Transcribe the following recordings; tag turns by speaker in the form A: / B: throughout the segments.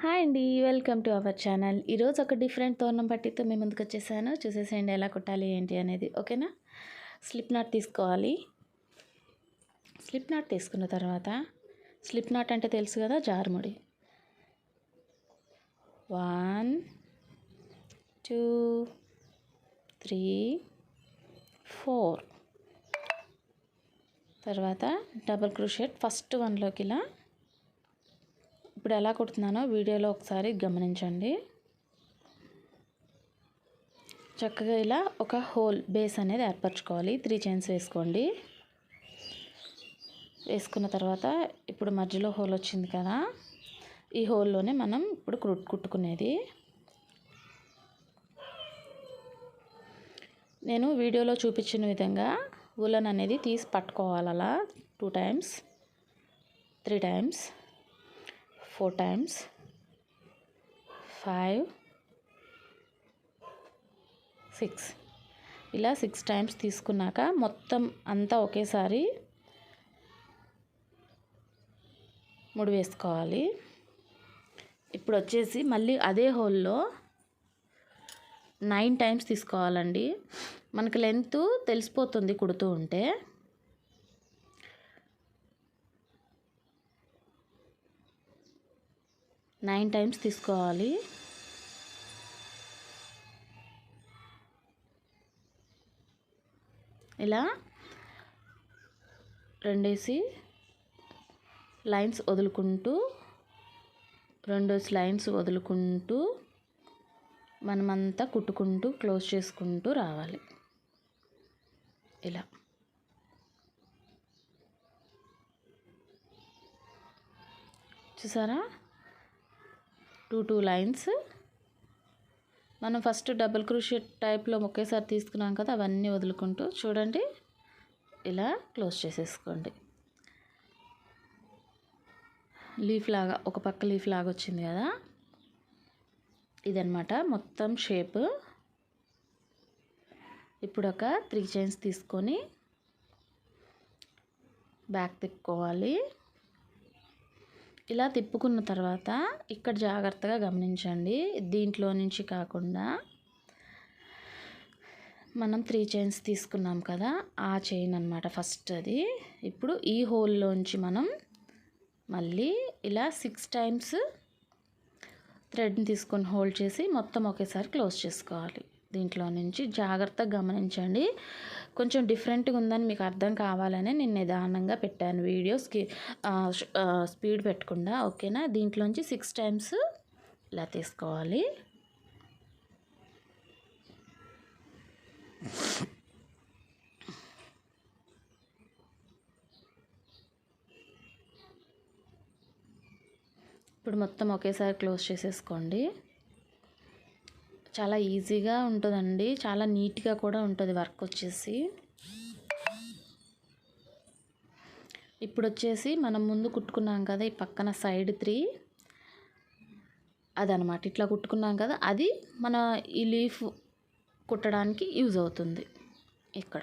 A: Hi అండి welcome to our channel. ఈరోజు ఒక డిఫరెంట్ తోరణం పట్టితో మేము ముందుకు వచ్చేసాను. చూసేసేయండి ఎలా కుట్టాలి ఏంటి అనేది. ఓకేనా? స్లిప్ నాట్ తీసుకోవాలి. స్లిప్ నాట్ తీసుకున్న తర్వాత స్లిప్ నాట్ అంటే తెలుసు కదా జారుముడి. One two three four. తర్వాత డబల్ క్రూషెట్ ఫస్ట్ వన్లోకి ఇలా ఇప్పుడు ఎలా కుడుతున్నానో వీడియోలో ఒకసారి గమనించండి. చక్కగా ఇలా ఒక హోల్ బేస్ అనేది ఏర్పరచుకోవాలి. త్రీ చైన్స్ వేసుకోండి. వేసుకున్న తర్వాత ఇప్పుడు మధ్యలో హోల్ వచ్చింది కదా ఈ హోల్లోనే మనం ఇప్పుడు కుట్టుకునేది. నేను వీడియోలో చూపించిన విధంగా ఉలన్ అనేది తీసి పట్టుకోవాలి అలా two times three times. Four times. Five. Six. ఇలా సిక్స్ టైమ్స్ తీసుకున్నాక మొత్తం అంతా ఒకేసారి ముడి వేసుకోవాలి. ఇప్పుడు వచ్చేసి మళ్ళీ అదే హోల్లో నైన్ టైమ్స్ తీసుకోవాలండి. మనకి లెంత్ తెలిసిపోతుంది కుడుతూ ఉంటే. నైన్ టైమ్స్ తీసుకోవాలి. ఇలా రెండేసి లైన్స్ వదులుకుంటూ రెండేసి లైన్స్ వదులుకుంటూ మనమంతా కుట్టుకుంటూ క్లోజ్ చేసుకుంటూ రావాలి. ఇలా. చూసారా? Two two lines. మనం ఫస్ట్ డబుల్ క్రూషియట్ టైప్లో ఒకేసారి తీసుకున్నాం కదా అవన్నీ వదులుకుంటూ చూడండి. ఇలా క్లోజ్ చేసేసుకోండి. లీఫ్ లాగా ఒక పక్క లీఫ్ లాగా వచ్చింది కదా. ఇదనమాట మొత్తం షేప్. ఇప్పుడు ఒక త్రీ చైన్స్ తీసుకొని బ్యాక్ తిప్పుకోవాలి. ఇలా తిప్పుకున్న తర్వాత ఇక్కడ జాగ్రత్తగా గమనించండి. దీంట్లో నుంచి కాకుండా మనం త్రీ చైన్స్ తీసుకున్నాం కదా ఆ చైన్ అనమాట ఫస్ట్ అది. ఇప్పుడు ఈ హోల్లోంచి మనం మళ్ళీ ఇలా సిక్స్ టైమ్స్ థ్రెడ్ని తీసుకొని హోల్డ్ చేసి మొత్తం ఒకేసారి క్లోజ్ చేసుకోవాలి. దీంట్లో నుంచి జాగ్రత్తగా గమనించండి. కొంచెం డిఫరెంట్గా ఉందని మీకు అర్థం కావాలని నేను నిదానంగా పెట్టాను వీడియోస్కి స్పీడ్ పెట్టకుండా ఓకేనా? దీంట్లోంచి సిక్స్ టైమ్స్ ఇలా తీసుకోవాలి. ఇప్పుడు మొత్తం ఒకేసారి క్లోజ్ చేసేసుకోండి. చాలా ఈజీగా ఉంటుందండి. చాలా నీట్గా కూడా ఉంటుంది వర్క్ వచ్చేసి. ఇప్పుడు వచ్చేసి మనం ముందు కుట్టుకున్నాం కదా ఈ పక్కన సైడ్ త్రీ. అదనమాట. ఇట్లా కుట్టుకున్నాం కదా అది మన ఈ లీఫ్ కుట్టడానికి యూజ్ అవుతుంది. ఇక్కడ.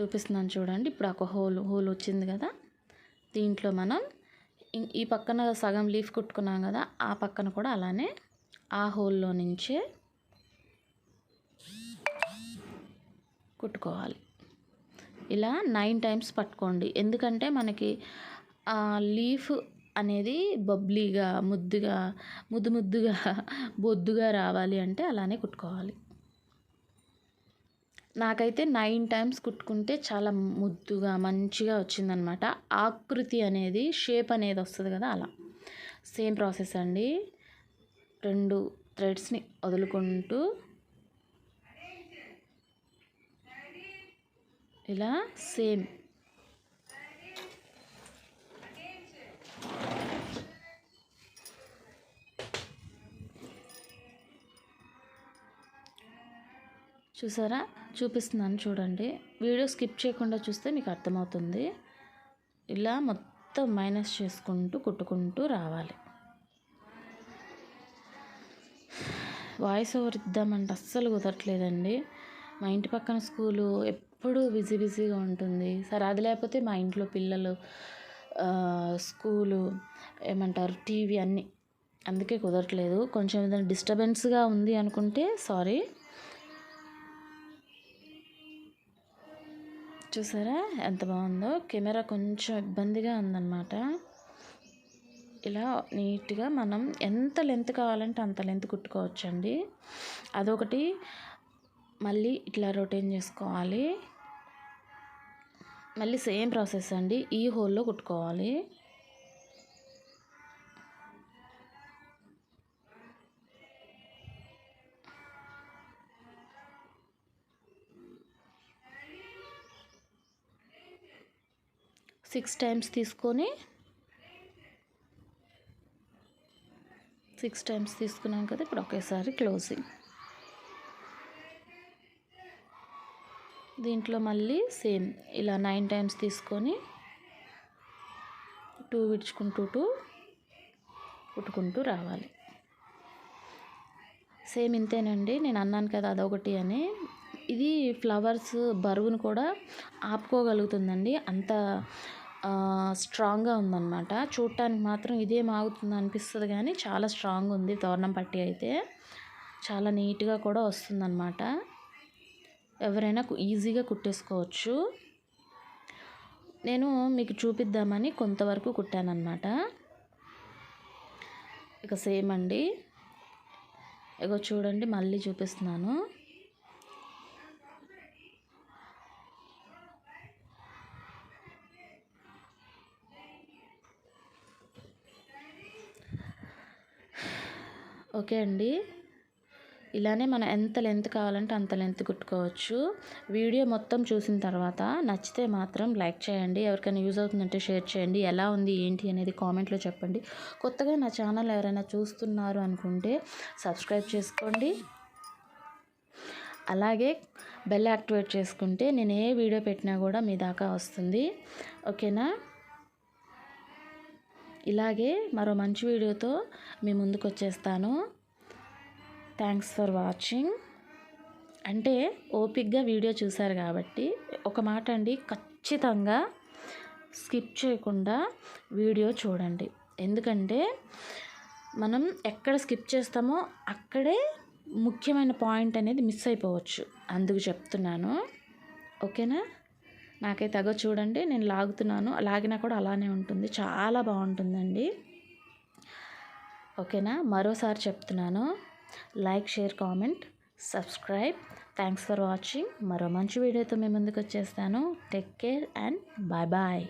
A: చూపిస్తున్నాను చూడండి. ఇప్పుడు ఒక హోల్ హోల్ వచ్చింది కదా. దీంట్లో మనం ఈ పక్కన సగం లీఫ్ కుట్టుకున్నాం కదా ఆ పక్కన కూడా అలానే ఆ హోల్లో నుంచే కుట్టుకోవాలి. ఇలా నైన్ టైమ్స్ పట్టుకోండి. ఎందుకంటే మనకి లీఫ్ అనేది బబ్లీగా ముద్దుగా ముద్దు ముద్దుగా బొద్దుగా రావాలి అంటే అలానే కుట్టుకోవాలి. నాకైతే నైన్ టైమ్స్ కుట్టుకుంటే చాలా ముద్దుగా మంచిగా వచ్చిందనమాట ఆకృతి అనేది షేప్ అనేది వస్తుంది కదా అలా. సేమ్ ప్రాసెస్ అండి. రెండు థ్రెడ్స్ని వదులుకుంటూ ఇలా సేమ్. చూసారా? చూపిస్తున్నాను చూడండి. వీడియో స్కిప్ చేయకుండా చూస్తే మీకు అర్థమవుతుంది. ఇలా మొత్తం మైనస్ చేసుకుంటూ కుట్టుకుంటూ రావాలి. వాయిస్ ఓవర్ ఇద్దామంటే అస్సలు కుదరట్లేదండి. మా ఇంటి పక్కన స్కూలు ఎప్పుడూ బిజీ బిజీగా ఉంటుంది. సరే అది లేకపోతే మా ఇంట్లో పిల్లలు స్కూలు ఏమంటారు టీవీ అన్నీ. అందుకే కుదరట్లేదు. కొంచెం ఏదైనా డిస్టర్బెన్స్గా ఉంది అనుకుంటే సారీ చూసారా? ఎంత బాగుందో. కెమెరా కొంచెం ఇబ్బందిగా ఉందన్నమాట. ఇలా నీట్గా మనం ఎంత లెంత్ కావాలంటే అంత లెంత్ కుట్టుకోవచ్చండి. అదొకటి. మళ్ళీ ఇట్లా రొటేన్ చేసుకోవాలి. మళ్ళీ సేమ్ ప్రాసెస్ అండి. ఈ హోల్లో కుట్టుకోవాలి. సిక్స్ టైమ్స్ తీసుకొని సిక్స్ టైమ్స్ తీసుకున్నాం కదా ఇప్పుడు ఒకేసారి క్లోజింగ్. దీంట్లో మళ్ళీ సేమ్ ఇలా నైన్ టైమ్స్ తీసుకొని టూ విడుచుకుంటూ టూ కుట్టుకుంటూ రావాలి. సేమ్ ఇంతేనండి నేను అన్నాను కదా అదొకటి అని. ఇది ఫ్లవర్స్ బరువును కూడా ఆపుకోగలుగుతుందండి. అంత స్ట్రాంగ్గా ఉందన్నమాట. చూడటానికి మాత్రం ఇదే మాగుతుంది అనిపిస్తుంది కానీ చాలా స్ట్రాంగ్ ఉంది తోరణం పట్టి అయితే. చాలా నీట్గా కూడా వస్తుందన్నమాట. ఎవరైనా ఈజీగా కుట్టేసుకోవచ్చు. నేను మీకు చూపిద్దామని కొంతవరకు కుట్టానమాట ఇక సేమ్ అండి. ఇగో చూడండి మళ్ళీ చూపిస్తున్నాను. ఓకే అండి. ఇలానే మనం ఎంత లెంత్ కావాలంటే అంత లెంత్ కుట్టుకోవచ్చు. వీడియో మొత్తం చూసిన తర్వాత నచ్చితే మాత్రం లైక్ చేయండి. ఎవరికైనా యూజ్ అవుతుందంటే షేర్ చేయండి. ఎలా ఉంది ఏంటి అనేది కామెంట్లో చెప్పండి. కొత్తగా నా ఛానల్ ఎవరైనా చూస్తున్నారు అనుకుంటే సబ్స్క్రైబ్ చేసుకోండి. అలాగే బెల్ యాక్టివేట్ చేసుకుంటే నేను ఏ వీడియో పెట్టినా కూడా మీ దాకా వస్తుంది. ఓకేనా? ఇలాగే మరో మంచి వీడియోతో మీ ముందుకు వచ్చేస్తాను థ్యాంక్స్ ఫర్ వాచింగ్ అంటే ఓపిక్గా వీడియో చూశారు కాబట్టి ఒక మాట అండి ఖచ్చితంగా స్కిప్ చేయకుండా వీడియో చూడండి. ఎందుకంటే మనం ఎక్కడ స్కిప్ చేస్తామో అక్కడే ముఖ్యమైన పాయింట్ అనేది మిస్ అయిపోవచ్చు. అందుకు చెప్తున్నాను. ఓకేనా? నాకైతే అగో చూడండి నేను లాగుతున్నాను. లాగినా కూడా అలానే ఉంటుంది. చాలా బాగుంటుందండి. ఓకేనా? మరోసారి చెప్తున్నాను. Like share comment subscribe. Thanks for watching. మరో మంచి వీడియోతో మేము ముందుకు వచ్చేస్తాను. Take care and bye bye.